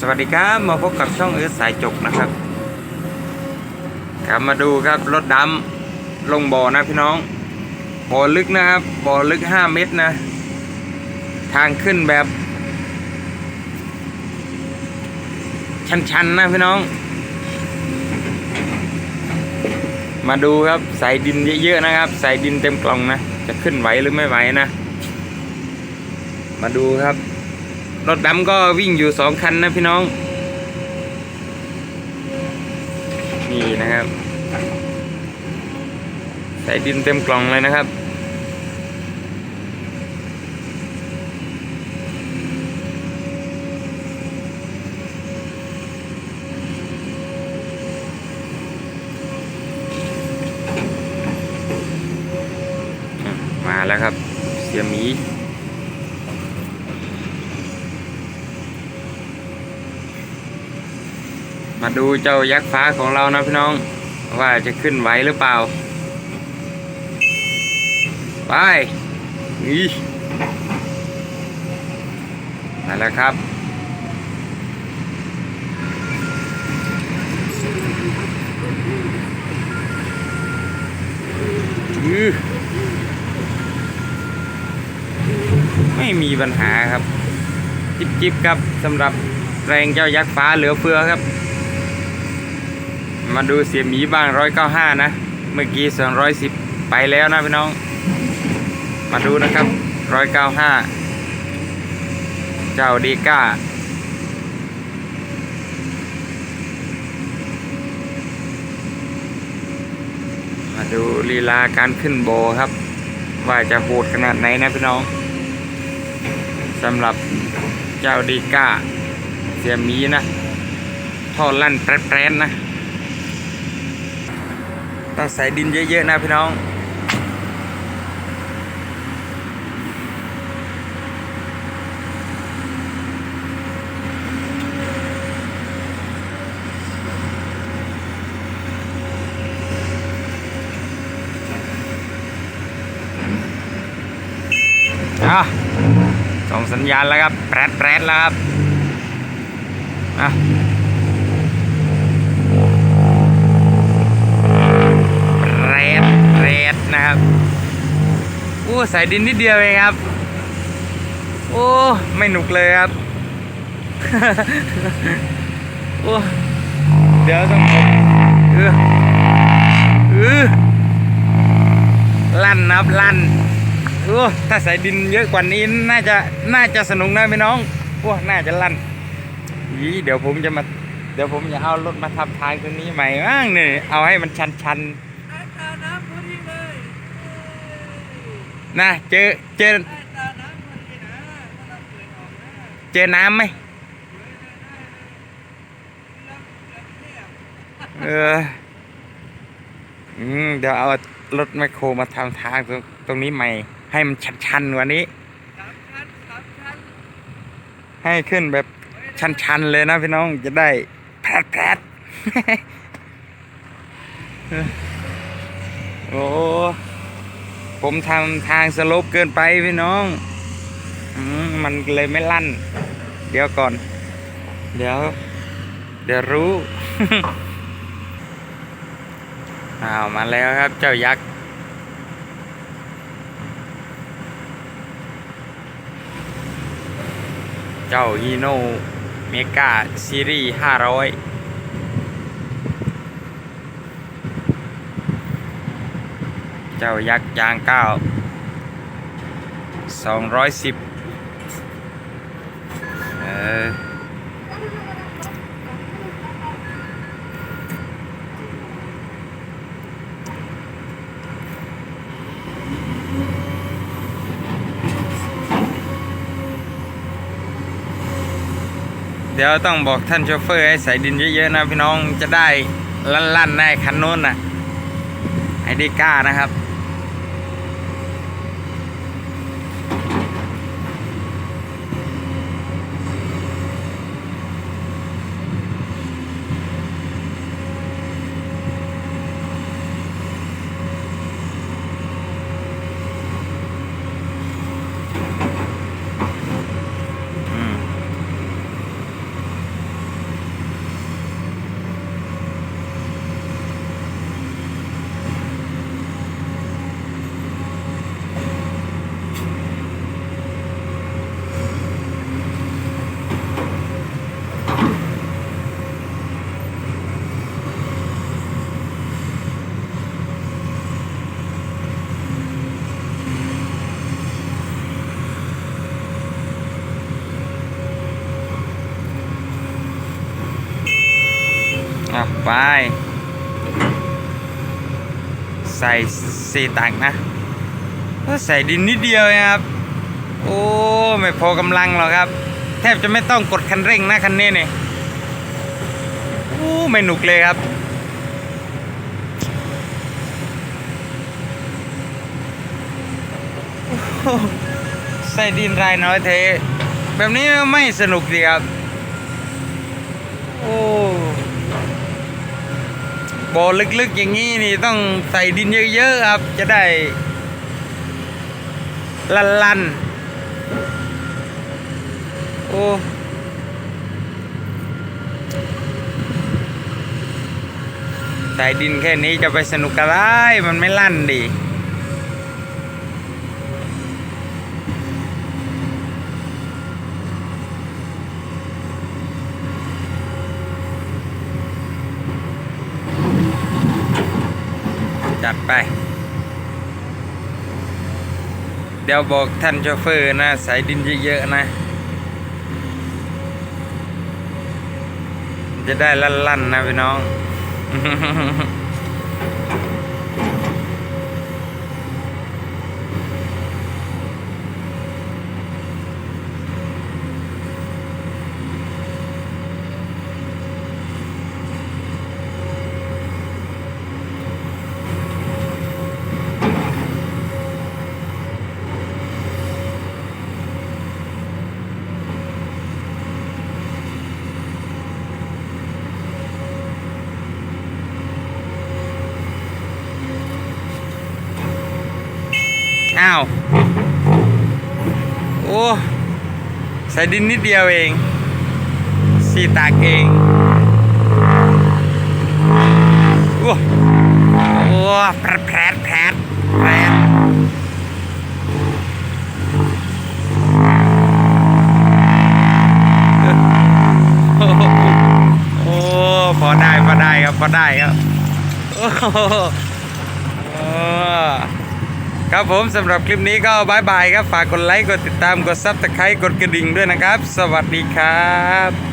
สวัสดีครับมาพบกับช่องเอื้อสายจกนะครับกลับมาดูครับรถดำลงบ่อนะพี่น้องบ่อลึกนะครับบ่อลึก 5 เมตรนะ ทางขึ้นแบบ ชันๆนะพี่น้อง มาดูครับใส่ดินเยอะๆนะครับ ใส่ดินเต็มกล่องนะ จะขึ้นไหวหรือไม่ไหวนะ มาดูครับ รถดำก็วิ่งอยู่สองคันนะพี่น้อง นี่นะครับ ใส่ดินเต็มกล่องเลยนะครับมาแล้วครับ เสียมี มาดูเจ้ายักษ์ฟ้าของเรานะพี่น้อง ว่าจะขึ้นไหวหรือเปล่า ไปนี่มาแล้วครับ ไม่มีปัญหาครับ จิบจิบครับสำหรับแรงเจ้ายักษ์ฟ้าเหลือเฟือครับ มาดูเสียหมีบ้างร้อยเก้าห้านะ เมื่อกี้สองร้อยสิบไปแล้วนะพี่น้อง มาดูนะครับร้อยเก้าห้าเจ้าดีก้ามาดูลีลาการขึ้นโบครับ ว่าจะโหดขนาดไหนนะพี่น้องสำหรับเจ้าดีก้า เสียมีนะท่อลั่นแปรๆนะ ต้องใส่ดินเยอะๆนะพี่น้อง อะส่งสัญญาณแล้วครับแปรดแปรดแล้วครับ อะ แร ดแรดนะครับโอ้ใส่ดินนิดเดียวเองครับ โอ้ไม่หนุกเลยครับโอ้เดี๋ยวต้องผมเออเออลั่นนะครับลั่นโอ้ถ้าใส่ดินเยอะกว่านี้น่าจะน่าจะสนุกนะพี่น้องโอ้น่าจะลั่นยีเดี๋ยวผมจะมาเดี๋ยวผมจะเอารถมาทำทางตรงนี้ใหม่บ้างเนี่ยเอาให้มันชันชันๆ ได้ตาน้ำพอดีเลย นะเจอเจอเจอน้ำไหมเออเทียบเอออืมเดี๋ยวเอารถแมคโครมาทำทางตรงตรงนี้ใหม่ ให้มันชันๆกว่านี้สามชั้นสามชั้นให้ขึ้นแบบชันๆเลยนะพี่น้องจะได้แพรดแพรดโอ้ ผมทำทางสโลปเกินไปพี่น้องอมันเลยไม่ลั่น เดี๋ยวก่อน เดี๋ยว เดี๋ยวรู้อาวมาแล้วครับเจ้ายักษ์เจ้าฮีโนเมกาซีรีส์500 เจ้ายักษ์ยางเก้าสองร้อยสิบเออเดี๋ยวต้องบอกท่านโชเฟอร์ให้ใส่ดินเยอะๆนะพี่น้องจะได้ลั่นๆได้คันโน้นนะไอ้ดีก้านะครับ อะไป ใส่สี่ตังนะก็ใส่ดินนิดเดียวเองครับ โอ้ ไม่พอกำลังหรอกครับ แทบจะไม่ต้องกดคันเร่งนะคันนี้นี่โอ้ไม่หนุกเลยครับใส่ดินรายน้อยเท แบบนี้ไม่สนุกดีครับ โอ้ บ่อลึกๆอย่างนี้นี่ต้องใส่ดินเยอะๆครับ จะได้ ลันลันโอ้ใส่ดินแค่นี้จะไปสนุกอะไรมันไม่ลั่นดี จัดไป เดี๋ยวบอกท่านโชเฟอร์นะใส่ดินเยอะๆนะ จะได้ลั่นๆนะพี่น้อง อ้าว โอ้ใส่ดินนิดเดียวเอง สีตากเอง โอ้โอ้แพรดแพรดแพรดแพรโอ้โหโอ้พอได้พอได้ครับพอได้ครับ โอ้โหโอ้ ครับผมสำหรับคลิปนี้ก็บายบายครับ ฝากกดไลค์ กดติดตาม กดซับสไครต์กดกระดิ่งด้วยนะครับ สวัสดีครับ